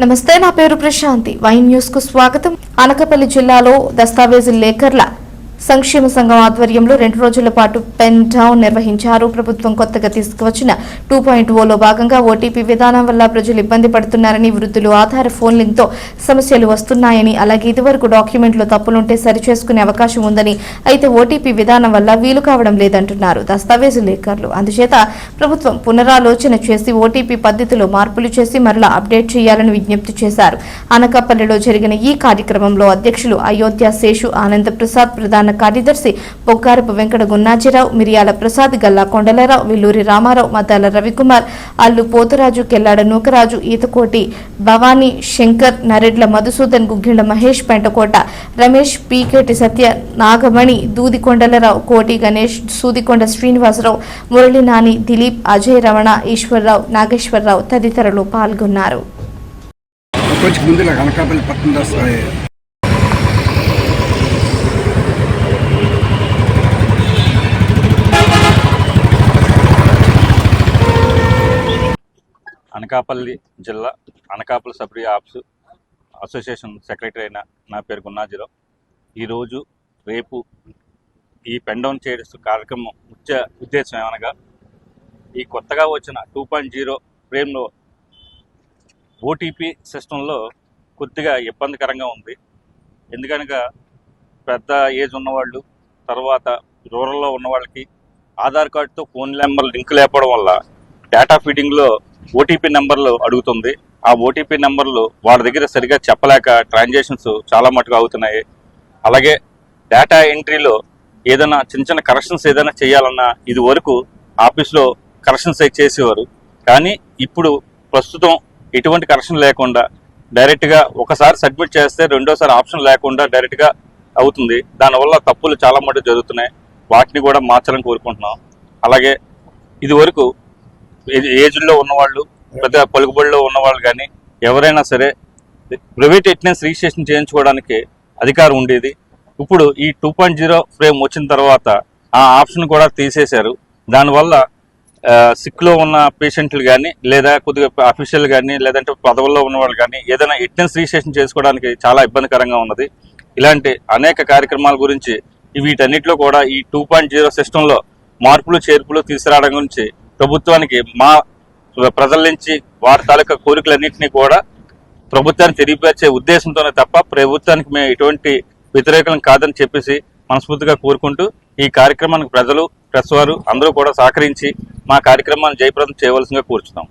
నమస్తే నా పేరు ప్రశాంతి. వైన్ న్యూస్కు స్వాగతం. అనకపల్లి జిల్లాలో దస్తావేజు లేఖర్ల సంక్షేమ సంఘం ఆధ్వర్యంలో రెండు రోజుల పాటు పెన్ డౌన్ నిర్వహించారు. ప్రభుత్వం కొత్తగా తీసుకువచ్చిన టూ పాయింట్ ఓలో భాగంగా ఓటీపీ విధానం వల్ల ప్రజలు ఇబ్బంది పడుతున్నారని వృద్ధులు ఆధార్ ఫోన్ లింక్తో సమస్యలు వస్తున్నాయని అలాగే ఇదివరకు డాక్యుమెంట్లో తప్పులుంటే సరిచేసుకునే అవకాశం ఉందని అయితే ఓటీపీ విధానం వల్ల వీలు కావడం లేదంటున్నారు. దస్తావేజు లేఖర్లు అందుచేత ప్రభుత్వం పునరాలోచన చేసి ఓటీపీ పద్ధతిలో మార్పులు చేసి మరలా అప్డేట్ చేయాలని విజ్ఞప్తి చేశారు. అనకాపల్లిలో జరిగిన ఈ కార్యక్రమంలో అధ్యక్షులు అయోధ్య శేషు ఆనంద్ ప్రసాద్ ప్రధాన కార్యదర్శి బొగ్గారపు వెంకట గున్నాజీరావు మిరియాల ప్రసాద్ గల్లా కొండలరావు విల్లూరి రామారావు మద్దాల రవికుమార్ అల్లు పోతరాజు కెల్లాడ నూకరాజు ఈతకోటి భవానీ శంకర్ నరెడ్ల మధుసూదన్ గుగ్గిళ్ళ మహేష్ పెంటకోట రమేష్ పీకేటి సత్య నాగమణి దూది కొండలరావు కోటి గణేష్ సూదికొండ శ్రీనివాసరావు మురళి నాని దిలీప్ అజయ్ రమణ ఈశ్వర్రావు నాగేశ్వరరావు తదితరులు పాల్గొన్నారు. కొంచెం ముందుగా అనకాపల్లి పట్టణ అనకాపల్లి జిల్లా అనకాపల్లి సబ్రీ ఆప్స్ అసోసియేషన్ సెక్రటరీ అయిన నా పేరు గున్నాజీరావు. ఈరోజు రేపు ఈ పెండౌన్ చేయడం కార్యక్రమం ముఖ్య ఉద్దేశం ఏమనగా ఈ కొత్తగా వచ్చిన టూ పాయింట్ జీరో ఫ్రేమ్లో ఓటీపీ సిస్టంలో కొద్దిగా ఇబ్బందికరంగా ఉంది. ఎందుకనగా పెద్ద ఏజ్ ఉన్నవాళ్ళు తర్వాత రూరల్లో ఉన్న వాళ్ళకి ఆధార్ కార్డుతో ఫోన్ నెంబర్ లింక్ లేకపోవడం వల్ల డేటా ఫీడింగ్లో ఓటీపీ నెంబర్లు అడుగుతుంది. ఆ ఓటీపీ నెంబర్లు వాళ్ళ దగ్గర సరిగా చెప్పలేక ట్రాన్సాక్షన్స్ చాలా మటుకు అవుతున్నాయి అలాగే డేటా ఎంట్రీలో ఏదైనా చిన్న చిన్న కరెక్షన్స్ ఏదైనా చేయాలన్నా ఇది వరకు ఆఫీస్లో కరెక్షన్స్ అయితే చేసేవారు. కానీ ఇప్పుడు ప్రస్తుతం ఎటువంటి కరెక్షన్ లేకుండా డైరెక్ట్గా ఒకసారి సబ్మిట్ చేస్తే రెండోసారి ఆప్షన్ లేకుండా డైరెక్ట్గా అవుతుంది. దానివల్ల తప్పులు చాలా మటుకు జరుగుతున్నాయి. వాటిని కూడా మార్చాలని కోరుకుంటున్నాం. అలాగే ఇది వరకు ఏజ్లో ఉన్నవాళ్ళు పెద్ద పలుకుబడిలో ఉన్నవాళ్ళు కానీ ఎవరైనా సరే ప్రైవేట్ అటెండెన్స్ రిజిస్ట్రేషన్ చేయించుకోవడానికి అధికారం ఉండేది. ఇప్పుడు ఈ టూ పాయింట్ జీరో ఫ్రేమ్ వచ్చిన తర్వాత ఆ ఆప్షన్ కూడా తీసేశారు. దానివల్ల సిక్లో ఉన్న పేషెంట్లు కానీ లేదా కొద్దిగా అఫీషియల్ కానీ లేదంటే పదవుల్లో ఉన్న వాళ్ళు కానీ ఏదైనా అటెండెన్స్ రిజిస్ట్రేషన్ చేసుకోవడానికి చాలా ఇబ్బందికరంగా ఉన్నది. ఇలాంటి అనేక కార్యక్రమాల గురించి వీటన్నిటిలో కూడా ఈ టూ పాయింట్ జీరో సిస్టంలో మార్పులు చేర్పులు తీసుకురావడం గురించి ప్రభుత్వానికి మా ప్రజల నుంచి వారి తాలూకా కోరికలన్నింటినీ కూడా ప్రభుత్వాన్ని తెలియపరిచే ఉద్దేశంతోనే తప్ప ప్రభుత్వానికి మేము ఎటువంటి వ్యతిరేకం కాదని చెప్పేసి మనస్ఫూర్తిగా కోరుకుంటూ ఈ కార్యక్రమానికి ప్రజలు ప్రెస్ వారు అందరూ కూడా సహకరించి మా కార్యక్రమాన్ని జయప్రదం చేయవలసిందిగా కోరుచున్నాం.